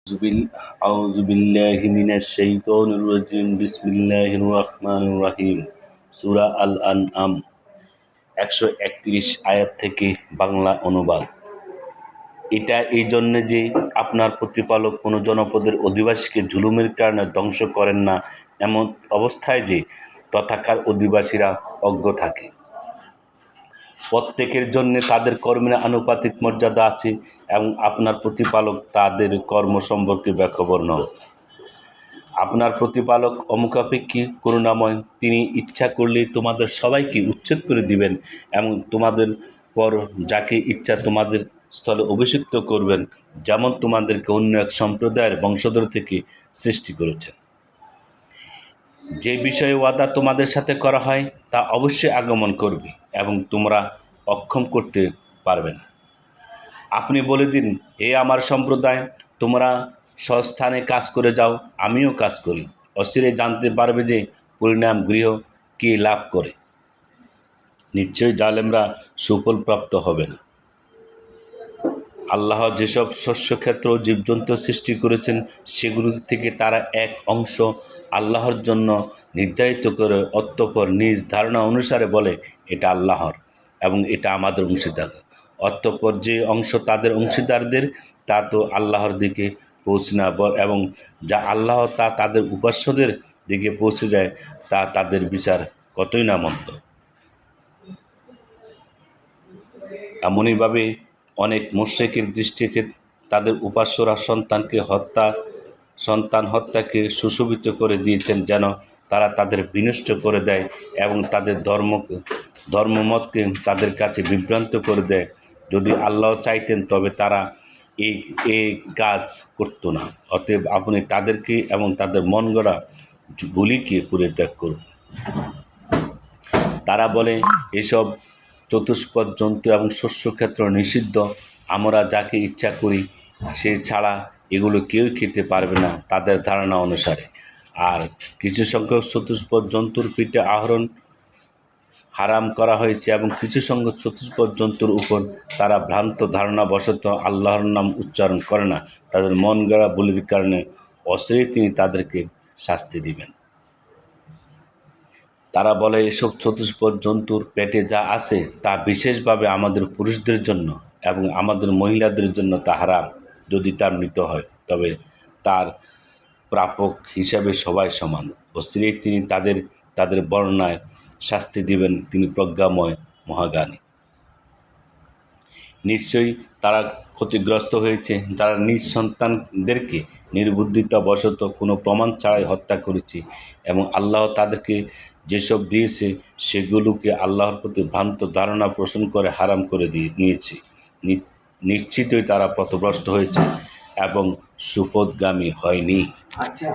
أعوذ بالله من الشيطان الرجيم بسم الله الرحمن الرحيم সূরা আল আনআম একশো একত্রিশ আয়াত থেকে বাংলা অনুবাদ এটা এই জন্যে যে আপনার প্রতিপালক কোনো জনপদের অধিবাসীকে জুলুমের কারণে ধ্বংস করেন না এমন অবস্থায় যে তথাকার অধিবাসীরা অজ্ঞ থাকে প্রত্যেকের জন্য তাদের কর্মের আনুপাতিক মর্যাদা আছে এবং আপনার প্রতিপালক তাদের কর্ম সম্পর্কে ব্যাখ্যাবর্ণ আপনার প্রতিপালক অমুখাপেক্ষী করুণাময়, তিনি ইচ্ছা করলে তোমাদের সবাইকে উচ্ছেদ করে দিবেন এবং তোমাদের পর যাকে ইচ্ছা তোমাদের স্থলে অভিষিক্ত করবেন, যেমন তোমাদেরকে অন্য এক সম্প্রদায়ের বংশধর থেকে সৃষ্টি করেছেন। যে বিষয়ে ওয়াদা তোমাদের সাথে করা হয়, তা অবশ্যই আগমন করবে এবং তোমরা অক্ষম করতে পারবে না। আপনি বলে দিন, হে আমার সম্প্রদায়, তোমরা স্বস্থানে কাজ করে যাও, আমিও কাজ করি। অচিরে জানতে পারবে যে পরিণাম গৃহ কে লাভ করে। নিশ্চয়ই জালেমরা সুফল প্রাপ্ত হবে না। আল্লাহ যেসব শস্যক্ষেত্র জীবজন্তু সৃষ্টি করেছেন, সেগুলো থেকে তারা এক অংশ আল্লাহর জন্য নির্ধারিত করে অত্যপর নিজ ধারণা অনুসারে বলে, এটা আল্লাহর এবং এটা আমাদের অংশীদার। অতঃপর যে অংশ তাদের অংশীদারদের, তা তো আল্লাহর দিকে পৌঁছে না এবং যা আল্লাহ তা তাদের উপাস্যদের দিকে পৌঁছে যায়, তা তাদের বিচার কতই না মন্দ। এমনইভাবে অনেক মোশেকের দৃষ্টিতে তাদের উপাস্যরা সন্তানকে হত্যা, সন্তান হত্যাকে সুশোভিত করে দিয়েছেন যেন তারা তাদের বিনষ্ট করে দেয় এবং তাদের ধর্মকে, ধর্মমতকে তাদের কাছে বিভ্রান্ত করে দেয়। যদি আল্লাহ চাইতেন, তবে তারা এই এই কাজ করতো না। অতএব আপনি তাদেরকে এবং তাদের মন গড়া গুলিকে পরিত্যাগ করুন। তারা বলে, এসব চতুষ্পদ জন্তু এবং শস্যক্ষেত্র নিষিদ্ধ। আমরা যাকে ইচ্ছা করি, সে ছাড়া এগুলো কেউ খেতে পারবে না তাদের ধারণা অনুসারে। আর কিছু সংখ্যক চতুষ্পদ জন্তুর পিঠে আহরণ হারাম করা হয়েছে এবং কিছু সংখ্যক চতুষ্পদ জন্তুর উপর তারা ভ্রান্ত ধারণা বশত আল্লাহর নাম উচ্চারণ করে না। তাদের মন গড়া বলির কারণে অচিরেই তিনি তাদেরকে শাস্তি দিবেন। তারা বলে, এসব চতুষ্পদ জন্তুর পেটে যা আছে তা বিশেষভাবে আমাদের পুরুষদের জন্য এবং আমাদের মহিলাদের জন্য তা হারাম, যদি তা মৃত হয়। তবে তার প্রাপক হিসাবে সবাই সমান। অস্থিরেই তিনি তাদের তাদের বর্ণনায় শাস্তি দিবেন তিনি প্রজ্ঞাময় মহাজ্ঞানী নিশ্চয়ই তারা ক্ষতিগ্রস্ত হয়েছে। যারা নিজ সন্তানদেরকে নির্বুদ্ধিতা বশত কোনো প্রমাণ ছাড়াই হত্যা করেছে এবং আল্লাহ তাদেরকে যেসব দিয়েছে, সেগুলোকে আল্লাহর প্রতি ভ্রান্ত ধারণা পোষণ করে হারাম করে দিয়ে নিয়েছে। নিশ্চিতই তারা পথভ্রষ্ট হয়েছে এবং সুপদগামী হয়নি। আচ্ছা